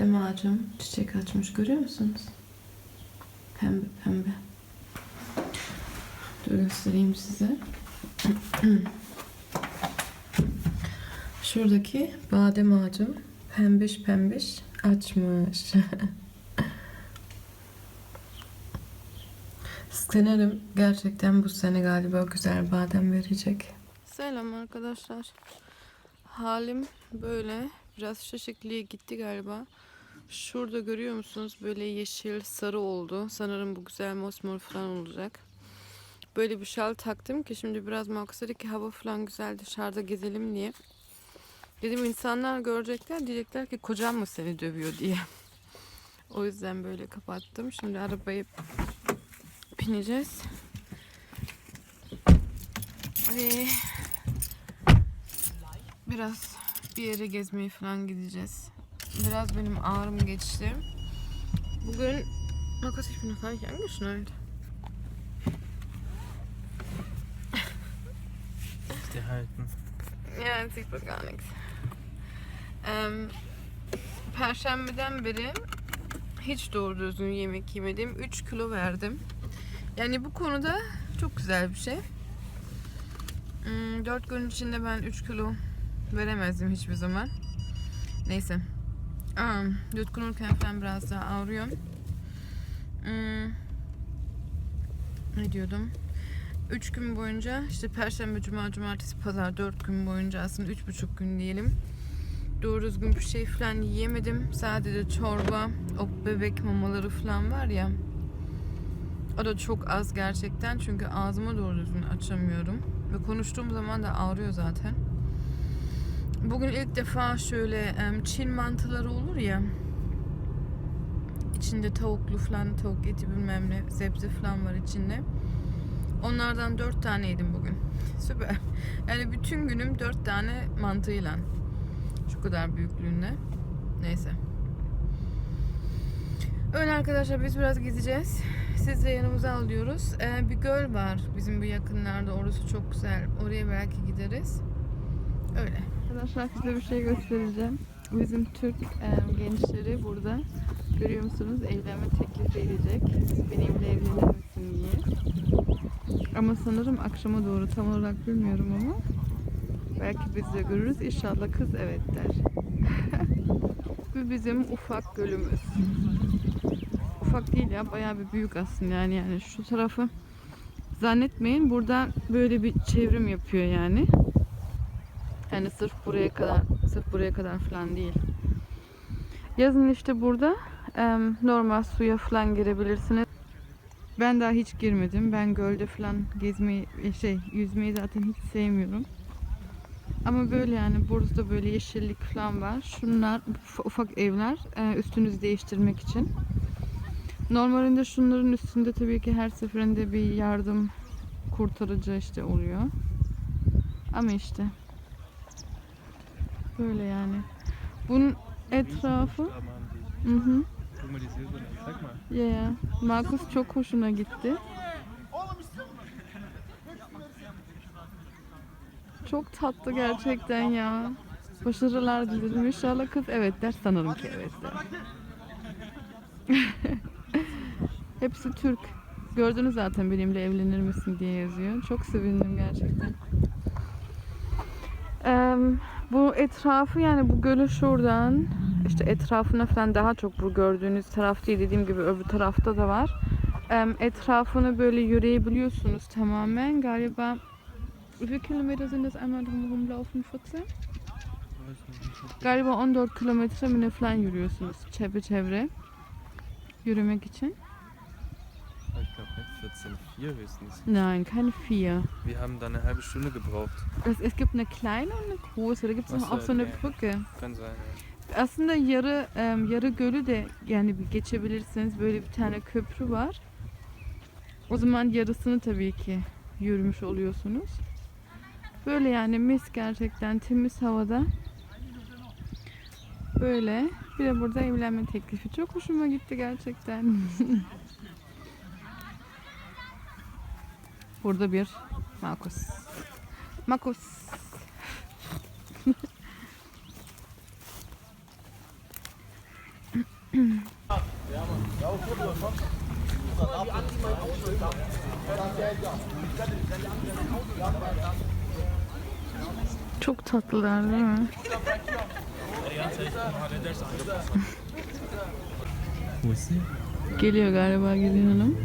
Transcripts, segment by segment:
badem ağacım çiçek açmış görüyor musunuz? Pembe pembe. Dur göstereyim size. Şuradaki badem ağacım pembiş pembiş açmış. Sanırım gerçekten bu sene galiba güzel badem verecek. Selam arkadaşlar. Halim böyle biraz şaşıklığa gitti galiba. Şurada görüyor musunuz böyle yeşil sarı oldu. Sanırım bu güzel mosmor falan olacak. Böyle bir şal taktım ki şimdi biraz dedi ki hava falan güzel dışarıda gezelim diye. Dedim insanlar görecekler diyecekler ki kocam mı seni dövüyor diye. O yüzden böyle kapattım. Şimdi arabayı bineceğiz. Ve biraz bir yere gezmeye falan gideceğiz. Biraz benim ağrım geçti. Bugün Markus, ich bin noch gar nicht angeschnallt. Die halten. Ja, jetzt sieht man gar nichts. Em, Perşembeden beri hiç doğru düzgün yemek yemedim. 3 kilo verdim. Yani bu konuda çok güzel bir şey. 4 gün içinde ben 3 kilo veremezdim hiçbir zaman. Neyse. Aa, yutkunurken falan biraz daha ağrıyor. Hmm, ne diyordum? 3 gün boyunca işte perşembe, cuma, cumartesi, pazar 4 gün boyunca aslında 3,5 gün diyelim. Doğru düzgün bir şey falan yiyemedim. Sadece çorba, o bebek mamaları falan var ya. O da çok az gerçekten çünkü ağzıma doğru düzgün açamıyorum. Ve konuştuğum zaman da ağrıyor zaten. Bugün ilk defa şöyle Çin mantıları olur ya. İçinde tavuklu falan, tavuk eti bilmem ne, sebze falan var içinde. Onlardan dört tane yedim bugün. Süper. Yani bütün günüm dört tane mantığıyla. Şu kadar büyüklüğünde. Neyse. Öyle arkadaşlar biz biraz gideceğiz. Siz de yanımıza alıyoruz. Ee, bir göl var bizim bu yakınlarda. Orası çok güzel. Oraya belki gideriz. Öyle. Arkadaşlar size bir şey göstereceğim. Bizim Türk e, gençleri burada. Görüyor musunuz? Evlenme teklif edecek. Benimle evlenir misin diye. Ama sanırım akşama doğru tam olarak bilmiyorum ama. Belki biz de görürüz. İnşallah kız evet der. Bu bizim ufak gölümüz. Ufak değil ya bayağı bir büyük aslında yani yani şu tarafı zannetmeyin burada böyle bir çevrim yapıyor yani. Yani sırf buraya kadar, sırf buraya kadar falan değil. Yazın işte burada normal suya falan girebilirsiniz. Ben daha hiç girmedim. Ben gölde falan gezmeyi, e, şey yüzmeyi zaten hiç sevmiyorum. Ama böyle yani burada böyle yeşillik falan var. Şunlar uf- ufak evler e, üstünüzü değiştirmek için. Normalinde şunların üstünde tabii ki her seferinde bir yardım kurtarıcı işte oluyor. Ama işte Böyle yani. Bunun etrafı hı hı. Ya ya. Markus çok hoşuna gitti. Çok tatlı gerçekten ya. Başarılar dilerim. İnşallah kız evet der. Sanırım ki evet der. Hepsi Türk. Gördünüz zaten benimle evlenir misin diye yazıyor. Çok sevindim gerçekten. Bu etrafı yani bu gölü şuradan işte etrafına falan daha çok bu gördüğünüz taraf değil dediğim gibi öbür tarafta da var. Etrafını böyle yürüyebiliyorsunuz tamamen. Galiba wie viele Kilometer sind das einmal drumherum laufen 14? Weiß nicht. Galiba 14 kilometre mi ne falan yürüyorsunuz çevre çevre yürümek için. Ich glaube nicht. 14, 4 höchstens. Nein, keine vier. Wir haben da eine halbe Stunde gebraucht. Es, es gibt eine kleine und eine große. Da gibt es so, auch so eine okay. Brücke. Kann sein, ja. Aslında yarı em, yarı gölü de yani bir geçebilirsiniz. Böyle bir tane köprü var. O zaman yarısını tabii ki yürümüş oluyorsunuz. Böyle yani mis gerçekten temiz havada. Böyle. Bir de burada evlenme teklifi. Çok hoşuma gitti gerçekten. burada bir Markus. Markus. Çok tatlılar değil mi? Geliyor galiba Gelin Hanım.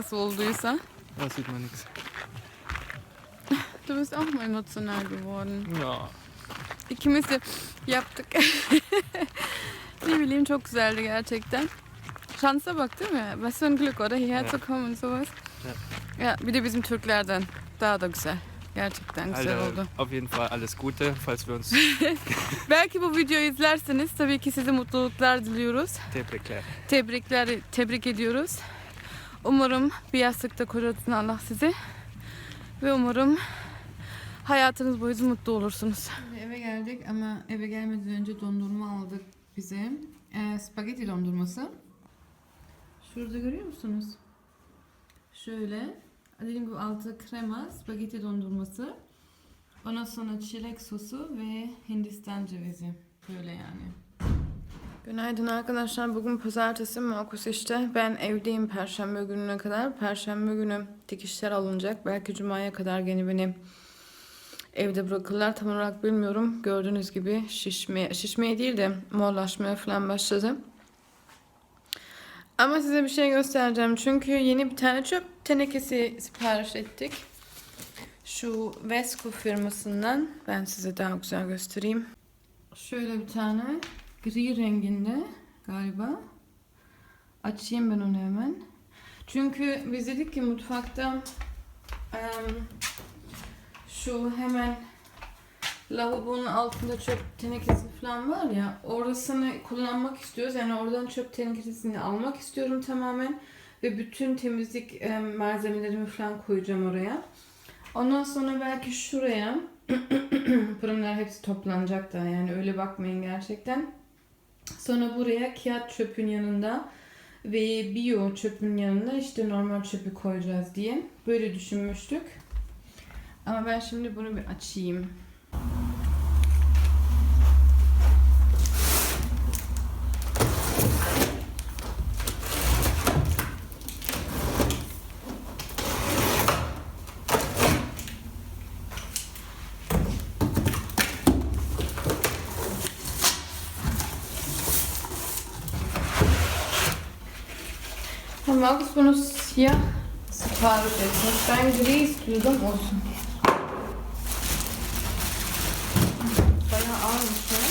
Nasıl olduysa. Da sieht man nichts. Du bist auch mal emotional geworden. Ja. İkimiz de yaptık. ne bileyim çok güzeldi gerçekten. Şansa bak değil mi? Was für ein Glück oder hierher Ja. zu kommen und sowas. Ja, bir de bizim Türklerden daha da güzel. Gerçekten güzel Alter, oldu. auf jeden Fall alles Gute, falls wir uns Belki bu videoyu izlerseniz tabii ki size mutluluklar diliyoruz. Tebrikler. Tebrikler, tebrik ediyoruz. Umarım bir yastıkta korusun Allah sizi. Ve umarım hayatınız boyunca mutlu olursunuz. Eve geldik ama eve gelmeden önce dondurma aldık bize. Ee, spagetti dondurması. Şurada görüyor musunuz? Şöyle. Dediğim gibi altı krema, spagetti dondurması. Ondan sonra çilek sosu ve Hindistan cevizi. Böyle yani. Günaydın arkadaşlar. Bugün pazartesi Markus işte. Ben evdeyim perşembe gününe kadar. Perşembe günü dikişler alınacak. Belki cumaya kadar gene beni evde bırakırlar. Tam olarak bilmiyorum. Gördüğünüz gibi şişmeye, şişmeye değil de morlaşmaya falan başladı. Ama size bir şey göstereceğim. Çünkü yeni bir tane çöp tenekesi sipariş ettik. Şu Vesco firmasından. Ben size daha güzel göstereyim. Şöyle bir tane gri renginde galiba. Açayım ben onu hemen. Çünkü biz dedik ki mutfakta em, şu hemen lavabonun altında çöp tenekesi falan var ya orasını kullanmak istiyoruz. Yani oradan çöp tenekesini almak istiyorum tamamen. Ve bütün temizlik e, malzemelerimi falan koyacağım oraya. Ondan sonra belki şuraya fırınlar hepsi toplanacak da yani öyle bakmayın gerçekten. Sonra buraya kağıt çöpün yanında ve bio çöpün yanında işte normal çöpü koyacağız diye böyle düşünmüştük. Ama ben şimdi bunu bir açayım. Markus bunu siyah sipariş etmiş. Ben gri istiyordum olsun. Bayağı ağırmış ya.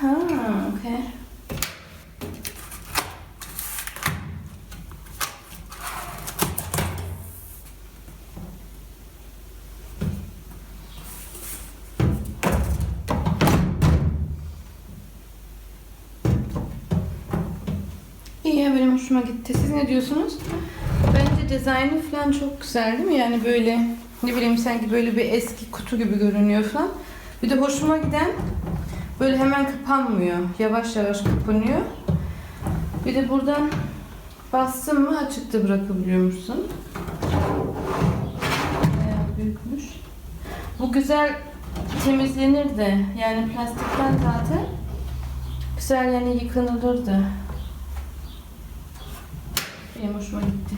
Ha, okay. İyi ya benim hoşuma gitti. Siz ne diyorsunuz? Bence dizaynı falan çok güzel değil mi? Yani böyle ne bileyim sanki böyle bir eski kutu gibi görünüyor falan. Bir de hoşuma giden böyle hemen kapanmıyor. Yavaş yavaş kapanıyor. Bir de buradan bastın mı açıkta bırakabiliyormuşsun. Bayağı büyükmüş. Bu güzel temizlenir de yani plastikten zaten güzel yani yıkanılır da. Benim hoşuma gitti.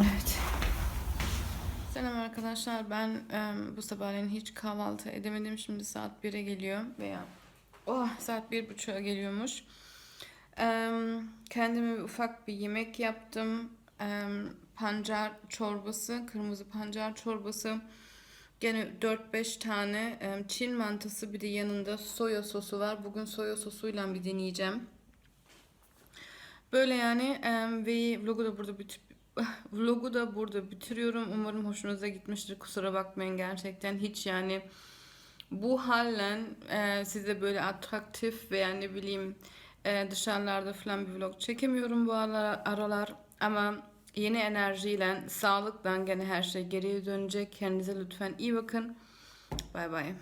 Evet. Selam arkadaşlar. Ben em, bu sabahleyin hiç kahvaltı edemedim. Şimdi saat 1'e geliyor veya oh saat bir buçuğa geliyormuş. Em, kendime ufak bir yemek yaptım. Em, pancar çorbası, kırmızı pancar çorbası. Gene 4-5 tane Çin mantısı bir de yanında soya sosu var. Bugün soya sosuyla bir deneyeceğim. Böyle yani ve vlogu da burada bit vlogu da burada bitiriyorum. Umarım hoşunuza gitmiştir. Kusura bakmayın gerçekten hiç yani bu halle e, size böyle atraktif veya ne bileyim e, dışarılarda falan bir vlog çekemiyorum bu aralar, aralar. ama yeni enerjiyle, sağlıkla gene her şey geriye dönecek. Kendinize lütfen iyi bakın. Bay bay.